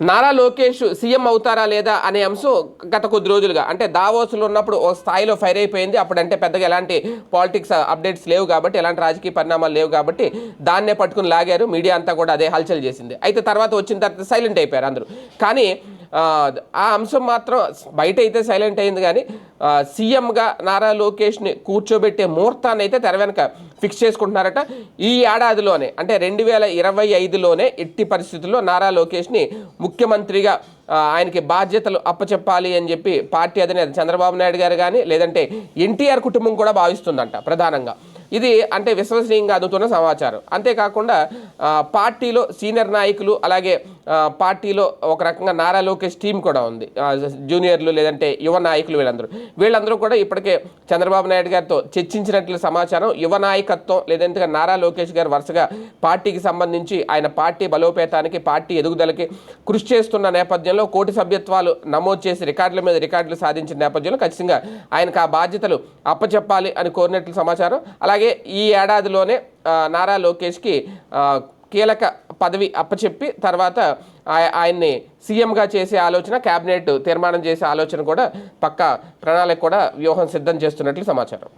Nara Lokesh CM అవుతారా లేదా అనే అంశం గత కొద్ది రోజులుగా అంటే దావోసులో ఉన్నప్పుడు ఓ స్థాయిలో ఫైర్ అయిపోయింది. అప్పుడంటే పెద్దగా ఎలాంటి పాలిటిక్స్ అప్డేట్స్ లేవు కాబట్టి ఎలాంటి రాజకీయ పరిణామాలు లేవు కాబట్టి దాన్నే పట్టుకుని లాగారు. మీడియా అంతా కూడా అదే హల్చల్ చేసింది. అయితే తర్వాత వచ్చిన తర్వాత సైలెంట్ అయిపోయారు అందరూ. కానీ ఆ, అంశం మాత్రం బయట అయితే సైలెంట్ అయింది కానీ సీఎంగా నారా లోకేష్ని కూర్చోబెట్టే ముహూర్తాన్ని అయితే తెర వెనక ఫిక్స్ చేసుకుంటున్నారట. ఈ ఏడాదిలోనే అంటే రెండు వేల ఇరవై ఐదులోనే ఎట్టి పరిస్థితుల్లో నారా లోకేష్ని ముఖ్యమంత్రిగా ఆయనకి బాధ్యతలు అప్పచెప్పాలి అని చెప్పి పార్టీ అధినేత చంద్రబాబు నాయుడు గారు కానీ లేదంటే ఎన్టీఆర్ కుటుంబం కూడా భావిస్తుందంట ప్రధానంగా. ఇది అంటే విశ్వసనీయంగా అందుతున్న సమాచారం. అంతేకాకుండా పార్టీలో సీనియర్ నాయకులు అలాగే పార్టీలో ఒక రకంగా నారా లోకేష్ టీం కూడా ఉంది. జూనియర్లు లేదంటే యువ నాయకులు వీళ్ళందరూ. వీళ్ళందరూ కూడా ఇప్పటికే చంద్రబాబు నాయుడు గారితో చర్చించినట్లు సమాచారం. యువ నాయకత్వం లేదంటే నారా లోకేష్ గారు వరుసగా పార్టీకి సంబంధించి ఆయన పార్టీ బలోపేతానికి పార్టీ ఎదుగుదలకి కృషి చేస్తున్న నేపథ్యంలో కోటి సభ్యత్వాలు నమోదు చేసి రికార్డుల మీద రికార్డులు సాధించిన నేపథ్యంలో ఖచ్చితంగా ఆయనకు ఆ బాధ్యతలు అప్పచెప్పాలి అని కోరినట్లు సమాచారం. అలాగే అలాగే ఈ ఏడాదిలోనే నారా లోకేష్కి కీలక పదవి అప్పచెప్పి తర్వాత ఆయన్ని సీఎంగా చేసే ఆలోచన క్యాబినెట్ తీర్మానం చేసే ఆలోచన కూడా పక్క ప్రణాళిక కూడా వ్యూహం సిద్ధం చేస్తున్నట్లు సమాచారం.